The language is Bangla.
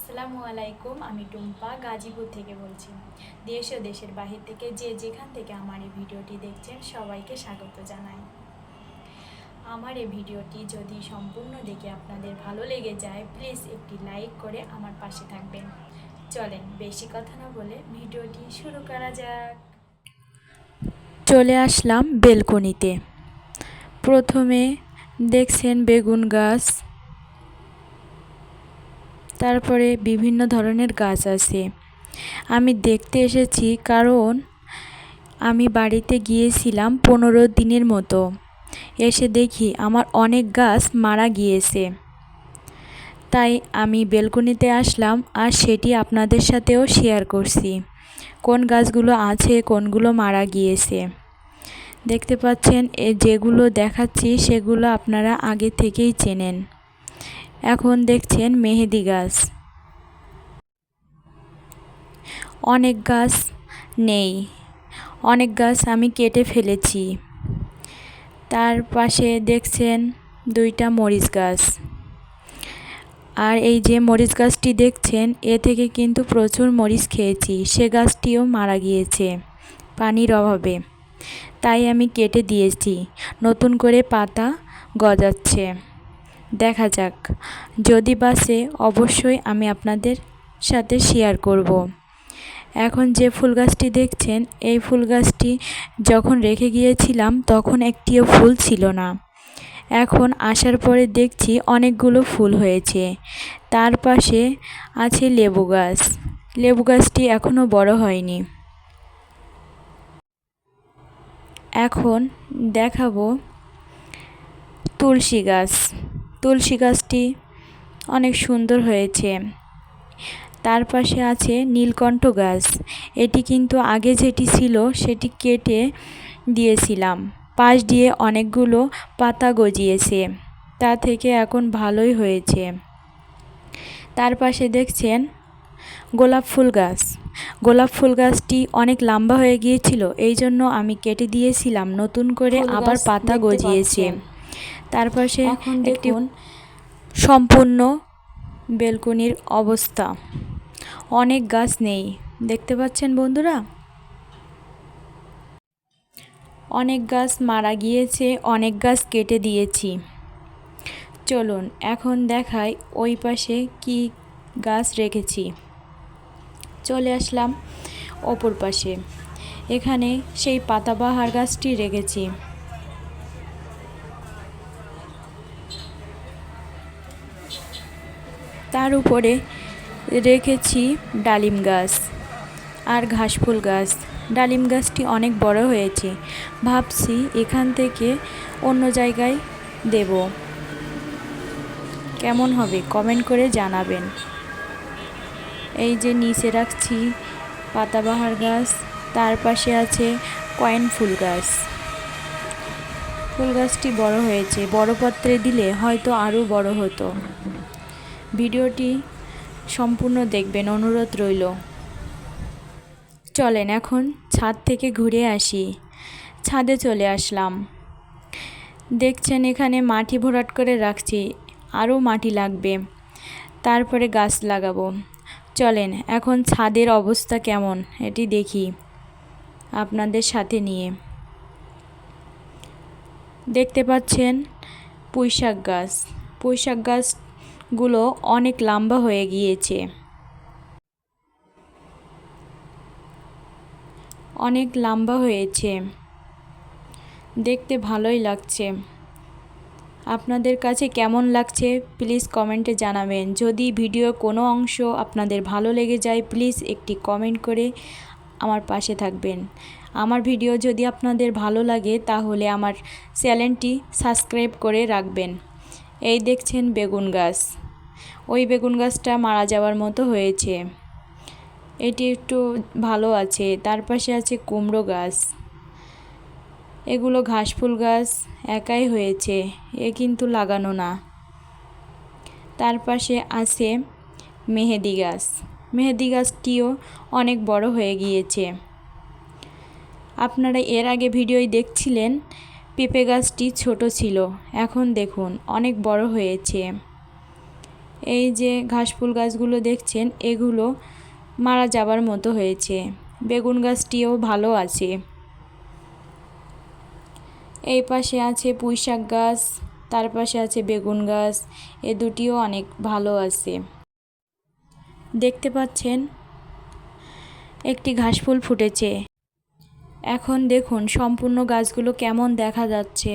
আসসালামু আলাইকুম, আমি টুম্পা গাজীপুর থেকে বলছি। দেশ ও দেশের বাহির থেকে যে যেখান থেকে আমার এই ভিডিওটি দেখছেন, সবাইকে স্বাগত জানাই। আমার এই ভিডিওটি যদি সম্পূর্ণ দেখে আপনাদের ভালো লেগে যায় প্লিজ একটি লাইক করে আমার পাশে থাকবেন। চলেন, বেশি কথা না বলে ভিডিওটি শুরু করা যাক। চলে আসলাম বেলকনিতে। প্রথমে দেখছেন বেগুন গাছ। তারপরে বিভিন্ন ধরনের গাছ আছে। আমি দেখতে এসেছি কারণ আমি বাড়িতে গিয়েছিলাম পনেরো দিনের মতো। এসে দেখি আমার অনেক গাছ মারা গিয়েছে। তাই আমি বেলকনিতে আসলাম আর সেটি আপনাদের সাথেও শেয়ার করছি। কোন গাছগুলো আছে, কোনগুলো মারা গিয়েছে। দেখতে পাচ্ছেন, এ যেগুলো দেখাচ্ছি সেগুলো আপনারা আগে থেকেই চেনেন। এখন দেখছেন মেহেদি গাছ। অনেক গাছ নেই। অনেক গাছ আমি কেটে ফেলেছি। তার পাশে দেখছেন দুইটা মরিচ গাছ। আর এই যে মরিচ গাছটি দেখছেন, এ থেকে কিন্তু প্রচুর মরিচ খেয়েছি। সে গাছটিও মারা গিয়েছে পানির অভাবে। তাই আমি কেটে দিয়েছি। নতুন করে পাতা গজাচ্ছে। দেখা যাক। যদি বাসে অবশ্যই আমি আপনাদের সাথে শেয়ার করব। এখন যে ফুল গাছটি দেখছেন, এই ফুল গাছটি যখন রেখে গিয়েছিলাম, তখন একটিও ফুল ছিল না। এখন আসার পরে দেখছি অনেকগুলো ফুল হয়েছে। তার পাশে আছে লেবু গাছ। লেবু গাছটি এখনও বড় হয়নি। এখন দেখাবো তুলসী গাছ। তুলসী গাছটি অনেক সুন্দর হয়েছে। তার পাশে আছে নীলকণ্ঠ গাছ। এটি কিন্তু আগে যেটি ছিল সেটি কেটে দিয়েছিলাম। পাশ দিয়ে অনেকগুলো পাতা গজিয়েছে। তা থেকে এখন ভালোই হয়েছে। তার পাশে দেখছেন গোলাপ ফুল গাছ। গোলাপ ফুল গাছটি অনেক লম্বা হয়ে গিয়েছিল এই জন্য আমি কেটে দিয়েছিলাম। নতুন করে আবার পাতা গজিয়েছে। তার পাশে এখন দেখুন। সম্পূর্ণ বেলকনির অবস্থা। অনেক গাছ নেই। দেখতে পাচ্ছেন বন্ধুরা? অনেক গাছ মারা গিয়েছে অনেক গাছ কেটে দিয়েছি। চলুন এখন দেখাই ওই পাশে কি গাছ রেখেছি। চলে আসলাম অপর পাশে। এখানে সেই পাতাবাহার গাছটি রেখেছি। তার উপরে রেখেছি ডালিম গাছ আর ঘাসফুল গাছ। ডালিম গাছটি অনেক বড় হয়েছে। ভাবছি এখান থেকে অন্য জায়গায় দেব। কেমন হবে কমেন্ট করে জানাবেন। এই যে নিচে রাখছি পাতাবাহার গাছ, তার পাশে আছে কয়েন ফুল গাছ। ফুল গাছটি বড় হয়েছে। বড় পাত্রে দিলে হয়তো আরও বড় হতো। ভিডিওটি সম্পূর্ণ দেখবেন, অনুরোধ রইল। চলেন এখন ছাদ থেকে ঘুরে আসি। ছাদে চলে আসলাম। দেখছেন এখানে মাটি ভরাট করে রাখছি, আরও মাটি লাগবে। তারপরে গাছ লাগাবো। চলেন, এখন ছাদের অবস্থা কেমন? এটি দেখি আপনাদের সাথে নিয়ে। দেখতে পাচ্ছেন পুঁইশাক গাছ। পুঁইশাক গাছগুলো অনেক লম্বা হয়ে গিয়েছে। অনেক লম্বা হয়েছে। দেখতে ভালোই লাগছে। আপনাদের কাছে কেমন লাগছে প্লিজ কমেন্টে জানাবেন। যদি ভিডিওর কোনো অংশ আপনাদের ভালো লেগে যায় প্লিজ একটি কমেন্ট করে আমার পাশে থাকবেন। আমার ভিডিও যদি আপনাদের ভালো লাগে তাহলে আমার চ্যানেলটি সাবস্ক্রাইব করে রাখবেন। এই দেখছেন বেগুন গাছ। ওই বেগুন গাছটা মারা যাওয়ার মতো হয়েছে। এটি একটু ভালো আছে। তার পাশে আছে কুমড়ো গাছ। এগুলো ঘাসফুল গাছ, একাই হয়েছে। এ কিন্তু লাগানো না। তার পাশে আছে মেহেদি গাছ। মেহেদি গাছটিও অনেক বড় হয়ে গিয়েছে। আপনারা এর আগে ভিডিওই দেখছিলেন পেঁপে গাছটি ছোট ছিল। এখন দেখুন, অনেক বড় হয়েছে। এই যে ঘাসফুল গাছগুলো দেখছেন, এগুলো মারা যাবার মতো হয়েছে। বেগুন গাছটিও ভালো আছে। এই পাশে আছে পুঁই শাক গাছ, তার পাশে আছে বেগুন গাছ, এ দুটিও অনেক ভালো আছে। দেখতে পাচ্ছেন, একটি ঘাসফুল ফুটেছে। এখন দেখুন সম্পূর্ণ গাছগুলো কেমন দেখা যাচ্ছে।